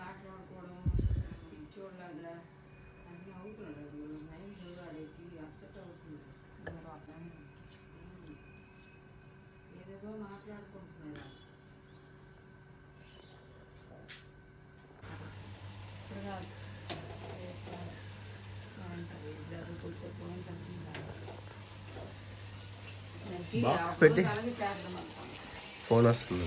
మాట్లాడుకోవడం పిచ్చోళ్ళగా అన్నీ అవుతున్నాడు. మైండ్ వాడికి అప్సెట్ అవుతుంది. ఏదేదో మాట్లాడుకుంటున్నాడు ఇప్పుడు కాదు. జరుగుతుంటే బాక్స్ పెట్టి. ఫోన్ వస్తుంది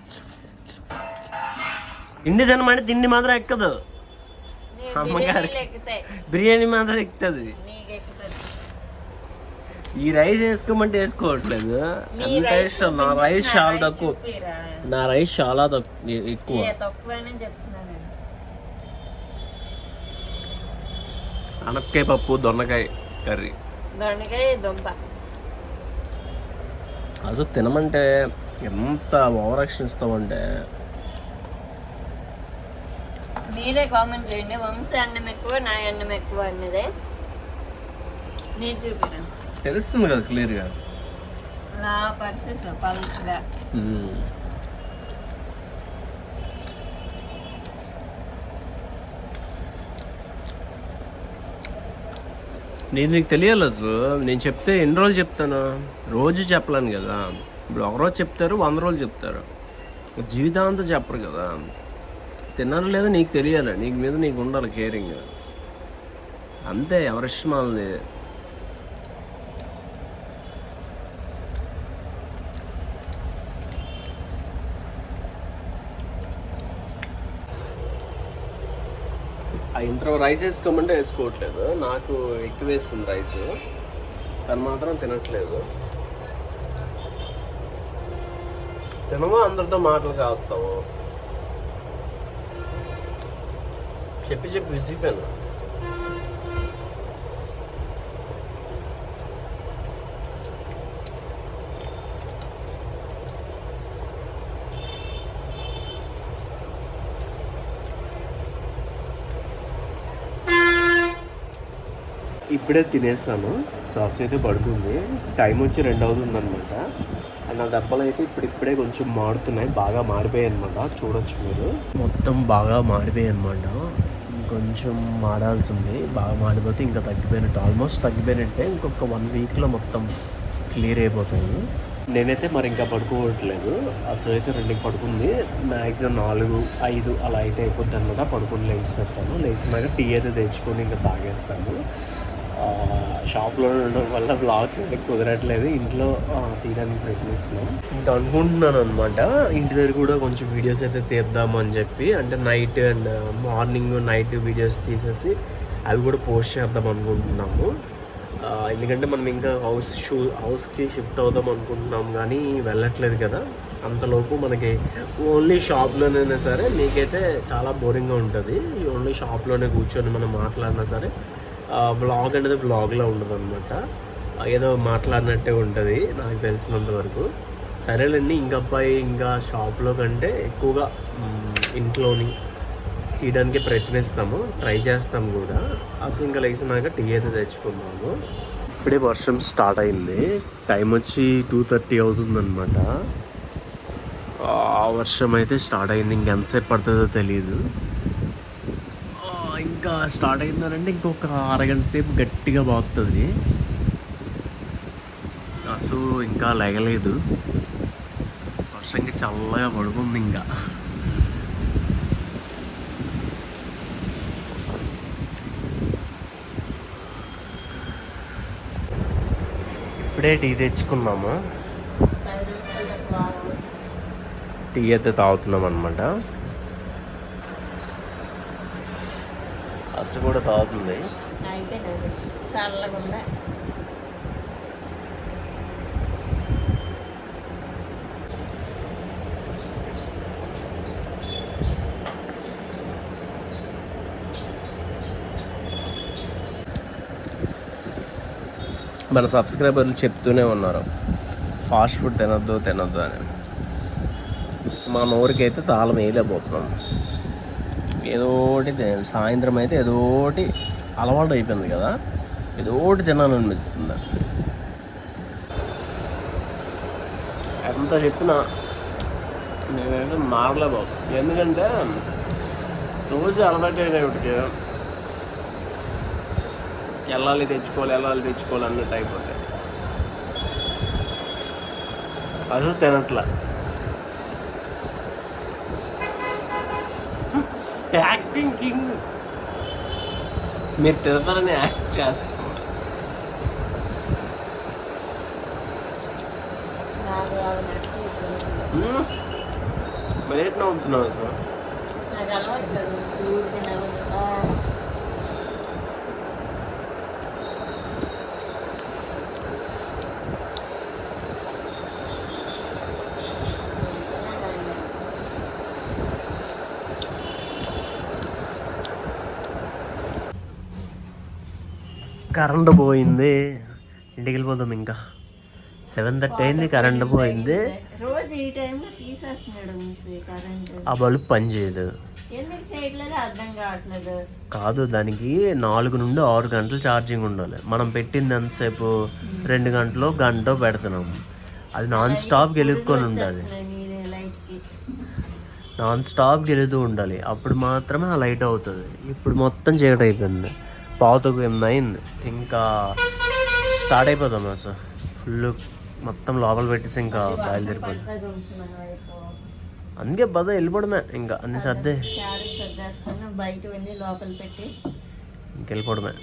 ఇండి జనం అంటే తిండి మాత్రం ఎక్కదు. అమ్మగారి బిర్యానీ మాత్రం ఎక్కుతుంది ఈ రైస్ వేసుకోమంటే వేసుకోవట్లేదు. ఎంత ఇష్టం. నా రైస్ చాలా తక్కువ. నా రైస్ చాలా తక్కువ ఎక్కువ. అనపకాయ పప్పు దొండకాయ కర్రీ. దొండకాయ దుంప. అసలు తినమంటే ఎంత ఓవరాక్షన్ ఇస్తామంటే మీరే కామెంట్ చేయండి. వంశీ అన్నం ఎక్కువ నా అన్నం ఎక్కువ అన్నదే. నేను చూపిన తెలుస్తుంది కదా క్లియర్గా. నా పర్సెస్ పలుచగా నేను నీకు తెలియాలి అసలు. నేను చెప్తే ఎన్ని రోజులు చెప్తాను? రోజు చెప్పలేను కదా. ఇప్పుడు ఒక రోజు చెప్తారు వంద రోజులు చెప్తారు. జీవితాంతం చెప్పరు కదా. తిన్నాను లేదో నీకు తెలియాలి. నీకు మీద నీకు ఉండాలి కేరింగ్ అంతే ఎవరిష్టం వాళ్ళది ఆ రైస్ వేసుకోమంటే వేసుకోవట్లేదు. నాకు ఎక్కువ వేస్తుంది రైస్ తను మాత్రం తినట్లేదు. తినమో? అందరితో మాటలు కాస్తాము చెప్పి చెప్పి విసిగిపోయాను ఇప్పుడే తినేసాను. సాస్ అయితే పడుతుంది టైం వచ్చి రెండు అవుతుంది నా దెబ్బలు అయితే ఇప్పుడు ఇప్పుడే కొంచెం మారుతున్నాయి బాగా మారిపోయాయి అనమాట చూడొచ్చు మీరు. మొత్తం బాగా మారిపోయాయి అనమాట కొంచెం మాడాల్సి ఉంది బాగా మాడిపోతే ఇంకా తగ్గిపోయినట్టు ఆల్మోస్ట్ తగ్గిపోయినట్టే ఇంకొక వన్ వీక్లో మొత్తం క్లియర్ అయిపోతాయి నేనైతే మరి ఇంకా పడుకోవట్లేదు. అసలు అయితే రెండుకి పడుకుంది. మ్యాక్సిమం నాలుగు ఐదు అలా అయితే అయిపోద్ది అనమాట పడుకుని లేచేస్తాను. లేచినాక టీ అయితే తెచ్చుకొని ఇంకా తాగేస్తాను. షాప్లో ఉండడం వల్ల బ్లాగ్స్ అయితే కుదరట్లేదు. ఇంట్లో తీయడానికి ప్రయత్నిస్తున్నాం. ఇంకా అనుకుంటున్నాను అనమాట ఇంటి దగ్గర కూడా కొంచెం వీడియోస్ అయితే తీద్దాము అని చెప్పి అంటే night and morning night videos తీసేసి అవి కూడా పోస్ట్ చేద్దాం అనుకుంటున్నాము. ఎందుకంటే మనం ఇంకా హౌస్ షూ హౌస్కి షిఫ్ట్ అవుదాం అనుకుంటున్నాం కానీ వెళ్ళట్లేదు కదా. అంతలోపు మనకి ఓన్లీ షాప్లోనైనా సరే నీకైతే చాలా బోరింగ్గా ఉంటుంది. ఓన్లీ షాప్లోనే కూర్చొని మనం మాట్లాడినా సరే వ్లాగ్ అనేది వ్లాగ్లో ఉండదు అనమాట ఏదో మాట్లాడినట్టే ఉంటుంది నాకు తెలిసినంత వరకు. సరేలేండి ఇంకా అబ్బాయి ఇంకా షాప్లో కంటే ఎక్కువగా ఇంట్లోని తీయడానికి ప్రయత్నిస్తాము ట్రై చేస్తాం కూడా. అసలు ఇంకా లేచినాక టీ అయితే తెచ్చుకున్నాము ఇప్పుడే వర్షం స్టార్ట్ అయింది. టైం వచ్చి టూ థర్టీ అవుతుందన్నమాట. ఆ వర్షం అయితే స్టార్ట్ అయింది ఇంకెంతసేపు పడుతుందో తెలియదు ఇంకా స్టార్ట్ అయిందనంటే ఇంకొక అరగంట సేపు గట్టిగా బాగుతుంది అసలు ఇంకా లేగలేదు. వర్షంకి చల్లగా పడుకుంది ఇంకా. ఇప్పుడే టీ తెచ్చుకున్నాము. టీ అయితే తాగుతున్నాం అనమాట అసలు కూడా తాగుతుంది. మన సబ్స్క్రైబర్లు చెప్తూనే ఉన్నారు. ఫాస్ట్ ఫుడ్ తినద్దు తినద్దు అని. మా నోరుకైతే తాళం వేయలేకపోతున్నాం. ఏదోటి సాయంత్రం అయితే ఏదోటి అలవాటు అయిపోయింది కదా. ఏదోటి తినాలనిపిస్తుంది. ఎంత చెప్పినా నేనైతే మారలేకపోతాను ఎందుకంటే రోజు అలవాటు అయినప్పటికీ వెళ్ళాలి తెచ్చుకోవాలి వెళ్ళాలి తెచ్చుకోవాలి అన్నట్టు అయిపోతాయి అసలు తినట్లే. యాక్టింగ్ కింగ్ మీరు తిడతారని యాక్ట్ మ్మ్. మరి ఎట్లా అవుతున్నావు సార్ నాకు అలవాటు కాదు ఊరికి నవ్వు కరెంటు పోయింది. ఇంటికి వెళ్ళిపోదాం ఇంకా. సెవెన్ థర్టీ అయింది కరెంటు పోయింది. రోజు ఈ టైంలో తీసేస్తున్నాడు కరెంట్. ఆ బల్బ్ పని చేయదు. ఎందుకు చేయట్లేదు అర్థం కావట్లేదు. కాదు దానికి నాలుగు నుండి ఆరు గంటలు ఛార్జింగ్ ఉండాలి. మనం పెట్టింది ఎంతసేపు? రెండు గంటలు గంట పెడుతున్నాం. అది నాన్ స్టాప్ గెలుక్కొని ఉండాలి. నాన్ స్టాప్ గెలుతూ ఉండాలి. అప్పుడు మాత్రమే ఆ లైట్ అవుతుంది. ఇప్పుడు మొత్తం చీకటి అయిపోయింది. పావుతకు ఎనిమిది అయింది ఇంకా స్టార్ట్ అయిపోతాం అసలు ఫుల్ మొత్తం లోపల పెట్టేసి ఇంకా బయలుదేరిపోతుంది అందుకే బద వెళ్ళిపోవడమే ఇంకా అన్ని సర్దే. బయట వెళ్ళి లోపల పెట్టి ఇంకెళ్ళిపోవడమే.